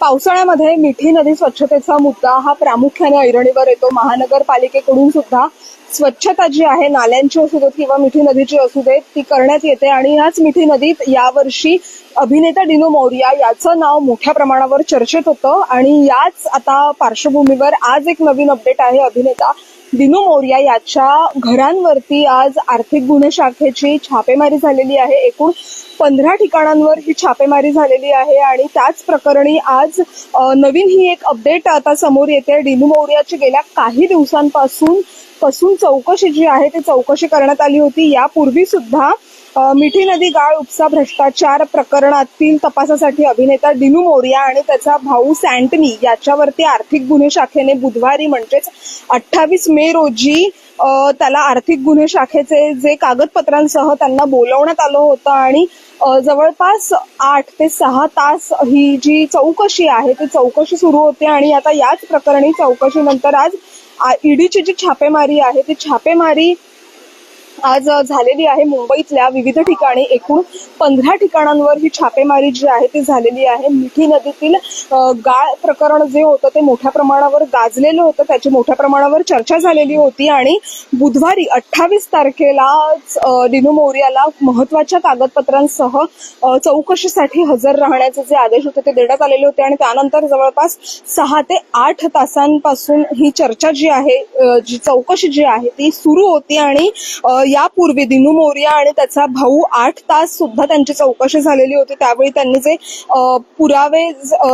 पावसाळ्यामध्ये मिठी नदी स्वच्छतेचा मुद्दा हा प्रामुख्याने ऐरणीवर येतो. महानगरपालिकेकडून सुद्धा स्वच्छता जी आहे नाल्यांची असू देत किंवा मिठी नदीची असू देत ती करण्यात येते. आणि याच मिठी नदीत यावर्षी अभिनेता डिनो मौर्या याचं नाव मोठ्या प्रमाणावर चर्चेत होतं आणि याच आता पार्श्वभूमीवर आज एक नवीन अपडेट आहे अभिनेता दिनू मौर्या याच्या घरांवरती आज आर्थिक गुन्हे शाखेची छापेमारी झालेली आहे. एकूण पंधरा ठिकाणांवर ही छापेमारी झालेली आहे आणि त्याच प्रकरणी आज नवीन ही एक अपडेट आता समोर येते. डिनू मौर्याची गेल्या काही दिवसांपासून पासून चौकशी जी आहे ती चौकशी करण्यात आली होती. यापूर्वी सुद्धा मिठी नदी गाळ उपसा भ्रष्टाचार प्रकरणातील तपासासाठी अभिनेता डिनू मोरिया आणि त्याचा भाऊ सँटनी याच्यावरती आर्थिक गुन्हे शाखेने बुधवारी म्हणजेच अठ्ठावीस मे रोजी त्याला आर्थिक गुन्हे शाखेचे जे कागदपत्रांसह त्यांना बोलवण्यात आलं होतं आणि जवळपास आठ ते सहा तास ही जी चौकशी आहे ती चौकशी सुरू होते आणि आता याच प्रकरणी चौकशीनंतर आज ईडीची जी छापेमारी आहे ती छापेमारी आज झालेली आहे मुंबईतल्या विविध ठिकाणी एकूण पंधरा ठिकाणांवर ही छापेमारी जी आहे ती झालेली आहे. मिठी नदीतील गाळ प्रकरण जे होतं ते मोठ्या प्रमाणावर गाजलेलं होतं. त्याची मोठ्या प्रमाणावर चर्चा झालेली होती आणि बुधवारी अठ्ठावीस तारखेला दिनू मोर्याला महत्त्वाच्या कागदपत्रांसह चौकशीसाठी हजर राहण्याचे जे आदेश होते ते देण्यात आलेले होते आणि त्यानंतर जवळपास सहा ते आठ तासांपासून ही चर्चा जी आहे जी चौकशी जी आहे ती सुरू होती आणि यापूर्वी दिनू मोर्या आणि त्याचा भाऊ आठ तास सुद्धा त्यांची चौकशी झालेली होती. त्यावेळी त्यांनी जे पुरावे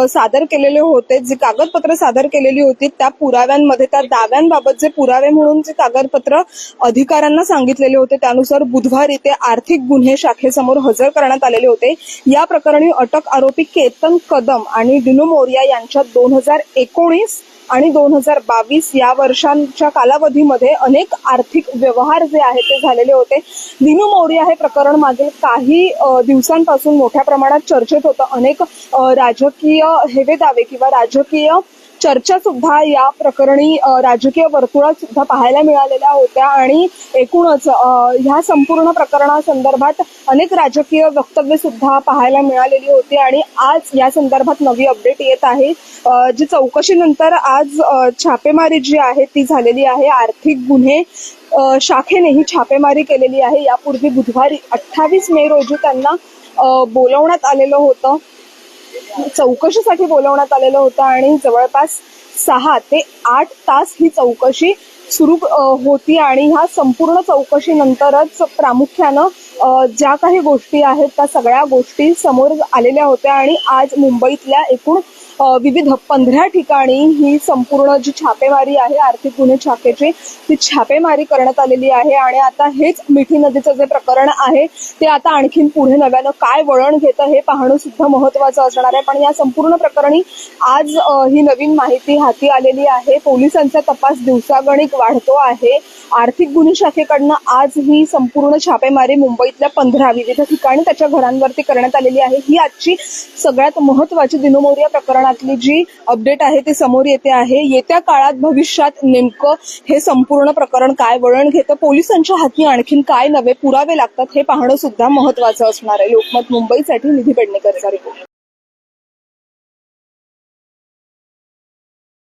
सादर केलेले होते जे कागदपत्र सादर केलेली होती त्या पुराव्यांमध्ये त्या दाव्यांबाबत जे पुरावे म्हणून जे कागदपत्र अधिकाऱ्यांना सांगितलेले होते त्यानुसार बुधवारी ते आर्थिक गुन्हे शाखेसमोर हजर करण्यात आलेले होते. या प्रकरणी अटक आरोपी केतन कदम आणि दिनू मोर्या यांच्या दोन हजार एकोणीस आणि दोन हजार बावीस या वर्षांच्या कालावधीमध्ये अनेक आर्थिक व्यवहार जे आहेत ते झालेले होते. दिनू मौर्य हे प्रकरण मागे काही दिवसांपासून मोठ्या प्रमाणात चर्चेत होतं. अनेक राजकीय राजकीय हेवेदावे किंवा राजकीय चर्चा सुद्धा या प्रकरणी राजकीय वर्तुळात सुद्धा पाहायला मिळालेल्या होत्या आणि एकूणच ह्या संपूर्ण प्रकरणासंदर्भात अनेक राजकीय वक्तव्य सुद्धा पाहायला मिळालेली होती आणि आज या संदर्भात नवी अपडेट येत आहे. जी चौकशीनंतर आज छापेमारी जी आहे ती झालेली आहे. आर्थिक गुन्हे शाखेने ही छापेमारी केलेली आहे. यापूर्वी बुधवारी अठ्ठावीस मे रोजी त्यांना बोलवण्यात आलेलं होतं. चौकशीसाठी बोलवण्यात आलेलं होतं आणि जवळपास सहा ते आठ तास ही चौकशी सुरू होती आणि ह्या संपूर्ण चौकशीनंतरच प्रामुख्यानं ज्या काही गोष्टी आहेत त्या सगळ्या गोष्टी समोर आलेल्या होत्या आणि आज मुंबईतल्या एकूण विविध पंधरा ठिकाणी ही संपूर्ण जी छापेमारी आहे आर्थिक गुन्हे शाखेची ती छापेमारी करण्यात आलेली आहे आणि आता हेच मिठी नदीचं जे प्रकरण आहे ते आता आणखीन पुढे नव्यानं काय वळण घेतं हे पाहणं सुद्धा महत्वाचं असणार आहे. पण या संपूर्ण प्रकरणी आज ही नवीन माहिती हाती आलेली आहे. पोलिसांचा तपास दिवसागणिक वाढतो आहे. आर्थिक गुन्हे शाखेकडनं आज ही संपूर्ण छापेमारी मुंबईतल्या पंधरा विविध ठिकाणी त्याच्या घरांवरती करण्यात आलेली आहे. ही आजची सगळ्यात महत्वाची दिनोमोर्या प्रकरणातली जी अपडेट आहे ती समोर येते आहे. येत्या काळात भविष्यात नेमकं हे संपूर्ण प्रकरण काय वळण घेतं? पोलिसांच्या हाती आणखीन काय नवे पुरावे लागतात? हे पाहणं सुद्धा महत्वाचं असणार आहे. लोकमत मुंबईसाठी निधी पेडणेकरचा रिपोर्ट